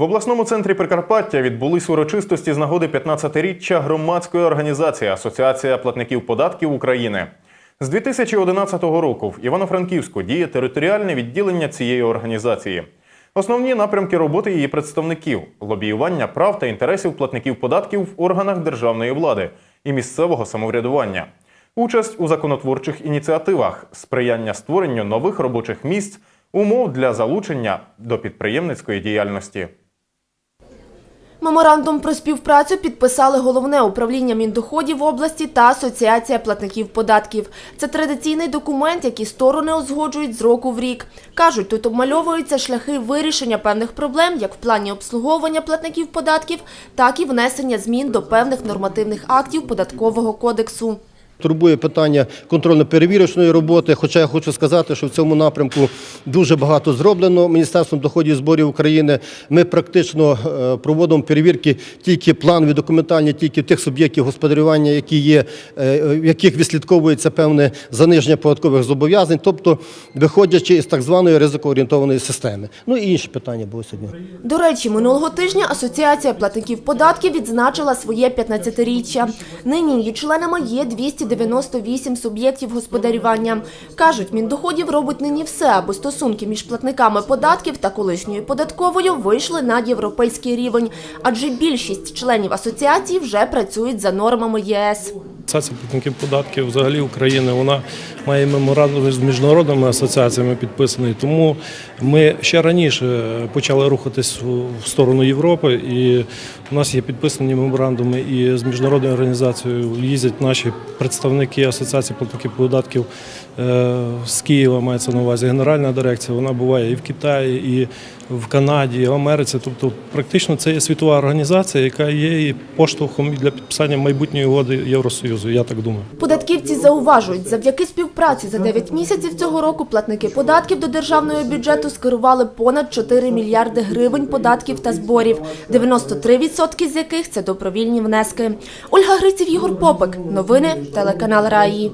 В обласному центрі Прикарпаття відбулись урочистості з нагоди 15-річчя громадської організації Асоціація платників податків України. З 2011 року в Івано-Франківську діє територіальне відділення цієї організації. Основні напрямки роботи її представників лобіювання прав та інтересів платників податків в органах державної влади і місцевого самоврядування, участь у законотворчих ініціативах, сприяння створенню нових робочих місць, умов для залучення до підприємницької діяльності. Меморандум про співпрацю підписали головне управління Міндоходів області та Асоціація платників податків. Це традиційний документ, який сторони узгоджують з року в рік. Кажуть, тут обмальовуються шляхи вирішення певних проблем, як в плані обслуговування платників податків, так і внесення змін до певних нормативних актів податкового кодексу. Турбує питання контрольно-перевірочної роботи. Хоча я хочу сказати, що в цьому напрямку дуже багато зроблено Міністерством доходів і зборів України. Ми практично е, проводимо перевірки тільки планові документальні, тільки тих суб'єктів господарювання, які є, е, в яких відслідковується певне заниження податкових зобов'язань, тобто виходячи із так званої ризикоорієнтованої системи. Ну і інші питання були сьогодні. До речі, минулого тижня Асоціація платників податків відзначила своє 15-річчя. Нині її членами є 298 суб'єктів господарювання. Кажуть, Міндоходів робить нині все, аби стосунки між платниками податків та колишньою податковою вийшли на європейський рівень, адже більшість членів асоціації вже працюють за нормами ЄС. Асоціація платників податків взагалі України вона має меморандум з міжнародними асоціаціями підписаний. Тому ми ще раніше почали рухатись в сторону Європи, і у нас є підписані меморандуми і з міжнародною організацією їздять наші представники Асоціації платників податків е, з Києва. Мається на увазі генеральна дирекція. Вона буває і в Китаї, і в Канаді, і в Америці. Тобто, практично це є світова організація, яка є і поштовхом для підписання майбутньої угоди Євросоюзу. Я так думаю. Податківці зауважують, завдяки співпраці за 9 місяців цього року платники податків до державного бюджету скерували понад 4 мільярди гривень податків та зборів, 93% з яких це добровільні внески. Ольга Гриців, Ігор Попик. Новини телеканал Раї.